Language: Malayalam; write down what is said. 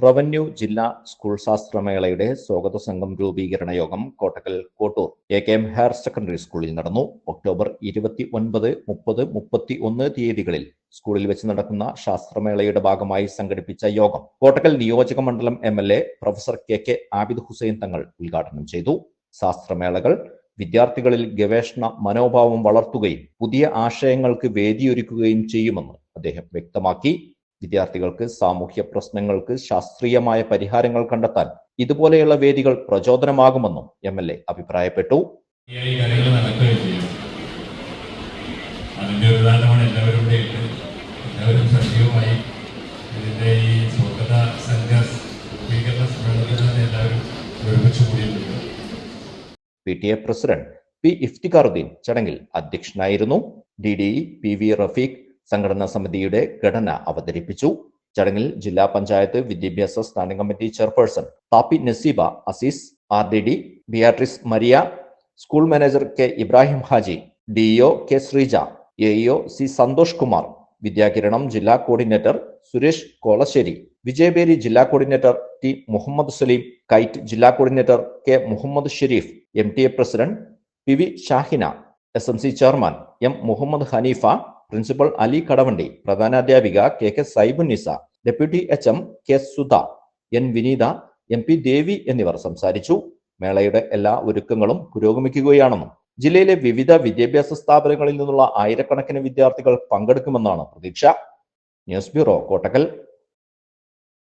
റവന്യൂ ജില്ലാ സ്കൂൾ ശാസ്ത്രമേളയുടെ സ്വാഗത സംഘം രൂപീകരണ യോഗം Kottakkal Kottur. A K M higher secondary സ്കൂളിൽ നടന്നു. ഒക്ടോബർ ഇരുപത്തി ഒൻപത് മുപ്പത് മുപ്പത്തി ഒന്ന് തീയതികളിൽ സ്കൂളിൽ വെച്ച് നടക്കുന്ന ശാസ്ത്രമേളയുടെ ഭാഗമായി സംഘടിപ്പിച്ച യോഗം കോട്ടക്കൽ നിയോജക മണ്ഡലം M L A professor K K Abid Hussain Thangal ഉദ്ഘാടനം ചെയ്തു. ശാസ്ത്രമേളകൾ വിദ്യാർത്ഥികളിൽ ഗവേഷണ മനോഭാവം വളർത്തുകയും പുതിയ ആശയങ്ങൾക്ക് വേദിയൊരുക്കുകയും ചെയ്യുമെന്ന് അദ്ദേഹം വ്യക്തമാക്കി. വിദ്യാർത്ഥികൾക്ക് സാമൂഹ്യ പ്രശ്നങ്ങൾക്ക് ശാസ്ത്രീയമായ പരിഹാരങ്ങൾ കണ്ടെത്താൻ ഇതുപോലെയുള്ള വേദികൾ പ്രചോദനമാകുമെന്നും എം എൽ എ അഭിപ്രായപ്പെട്ടു. ഈ അതിന്റെ ഒരു എല്ലാവരും എല്ലാവരും സജീവമായി ഇതിന്റെ ഈ സ്വാഗത സംഘ സ്വീകരണ സമ്മേളനത്തിൽ എല്ലാവരും ഒരുമിച്ച് കൂടിയിട്ടുണ്ട്. P T A president P Iftikharuddin ചടങ്ങിൽ അധ്യക്ഷനായിരുന്നു. D D P V Rafeeq സംഘടനാ സമിതിയുടെ ഘടന അവതരിപ്പിച്ചു. ചടങ്ങിൽ ജില്ലാ പഞ്ചായത്ത് വിദ്യാഭ്യാസ standing committee chairperson Thappi Naseeba Aziz R D D Beatrice Maria school manager K Ibrahim Haji DEO K Sreeja AEO C Santhosh Kumar Vidyakiranam ജില്ലാ കോർഡിനേറ്റർ സുരേഷ് കോളശ്ശേരി വിജയബേരി ജില്ലാ coordinator T Muhammad Saleem KITE ജില്ലാ coordinator K Muhammad Shareef M T A president P V Shahina S M C chairman M Muhammad Haneefa principal Ali Kadavandi പ്രധാനാധ്യാപിക K K Saibunnisa deputy H M K Sudha N Vineetha M P Devi എന്നിവർ സംസാരിച്ചു. മേളയുടെ എല്ലാ ഒരുക്കങ്ങളും പുരോഗമിക്കുകയാണെന്നും ജില്ലയിലെ വിവിധ വിദ്യാഭ്യാസ സ്ഥാപനങ്ങളിൽ നിന്നുള്ള ആയിരക്കണക്കിന് വിദ്യാർത്ഥികൾ പങ്കെടുക്കുമെന്നാണ് പ്രതീക്ഷ. News bureau Kottakkal.